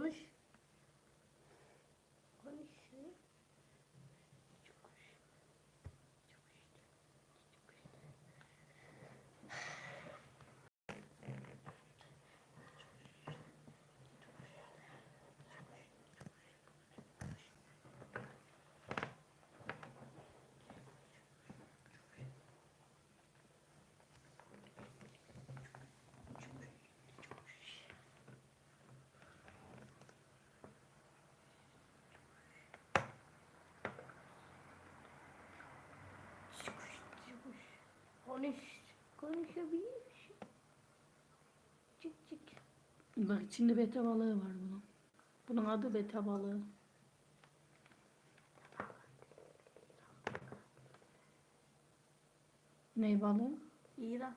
Konuş. Konuş. Konuş. Konuşabilir misin? Çık çık. Bak içinde beta balığı var bunun. Bunun adı beta balığı. Ne balığı? İran.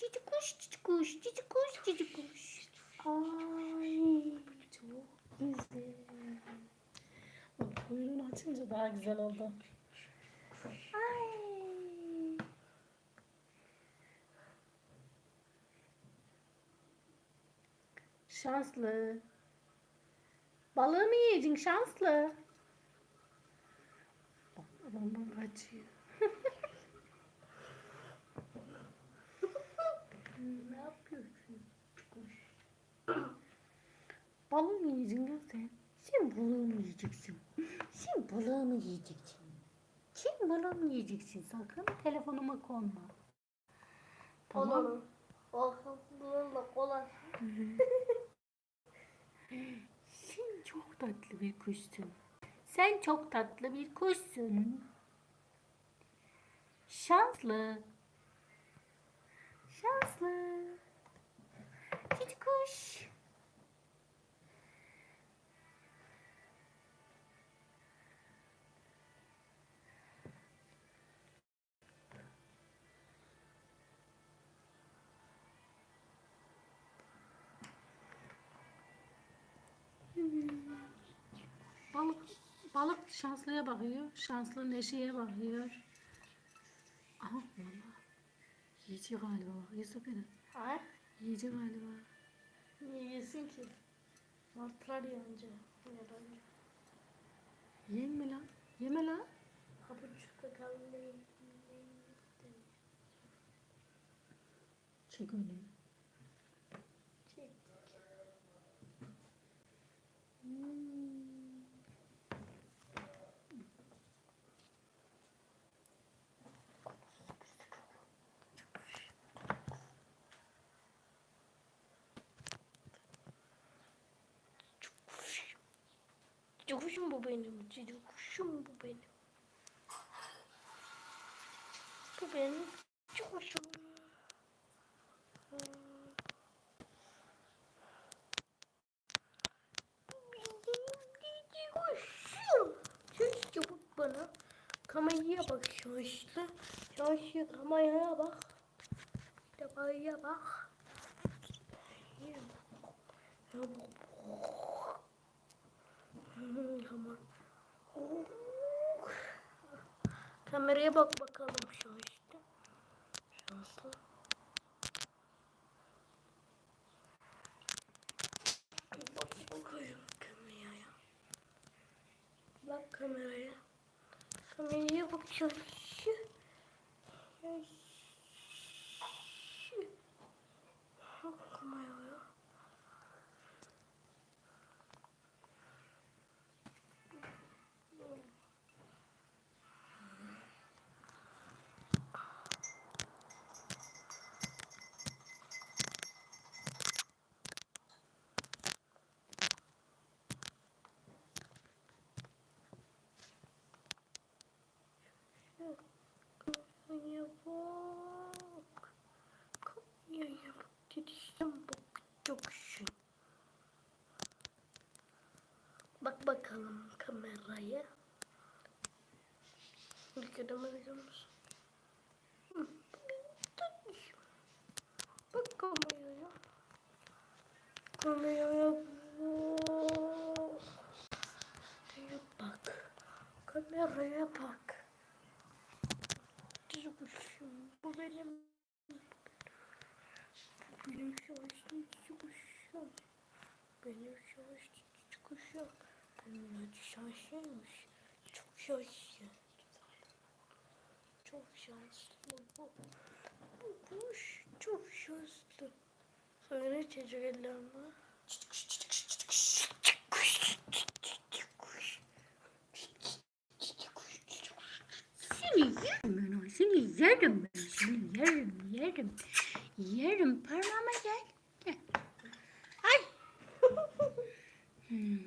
Cici kuş, cici kuş, cici kuş, cici kuş. Ay, çok güzel. Kuyruğunu açınca daha güzel oldu. Ay. Şanslı. Balığı mı yiyeceksin şanslı? Bak ondan kaçıyor. Ne yapıyorsun? Kuş. Balığı mı yiyeceksin lan sen? Sen balığı mı yiyeceksin? Sen balığı mı yiyeceksin? Sen balığı mı yiyeceksin? Sakın telefonuma konma. Tamam. Olalım. Ortaslarla kolay. Sen çok tatlı bir kuşsun. Sen çok tatlı bir kuşsun. Şanslı. Şanslı. Balık, balık şanslıya bakıyor. Şanslı neşeye bakıyor. Aha valla. Yiyici galiba bak. Yusuf beni. Ha? Yiyici galiba. Niye yesin ki? Martılar yanınca. Neden? Yiyin mi lan? Yeme lan. Kapuçukta kalmayı. Çek onu. Çek. Cici kuşum bu benim. Cici kuşum bu benim. Bu benim cici kuşum. Bana. Kameraya bak şaşlı. Şaşlı kameraya bak. Kameraya bak. Ya bak. Tamam. Kameraya bak bakalım şu işte. Şanslı. Bak bakıyorum kameraya. Bak kameraya. Kameraya bak şu. Şu. Ya şu. Bak kameraya. Bak. Kafaya bak. Dedişten bak. Çok şun. Bak bakalım kameraya. İlk adamı biliyor musun? Bak kameraya. Kameraya bak. Kameraya bak. Kuşum. Bu benim. Bu benim cici kuşum. Benim cici kuşum. Benim adı şanslıymış. Çok şanslı. Çok şanslı bu. Bu kuş çok şanslı. Sonra çocuk ellerine. Cici kuş, cici kuş, cici kuş. Cici kuş, cici kuş. Cici kuş, cici kuş. Seni yerim ben o. Seni yerim ben. Seni yerim yerim. Yerim. Parmağıma gel. Gel. Ay. Hmm.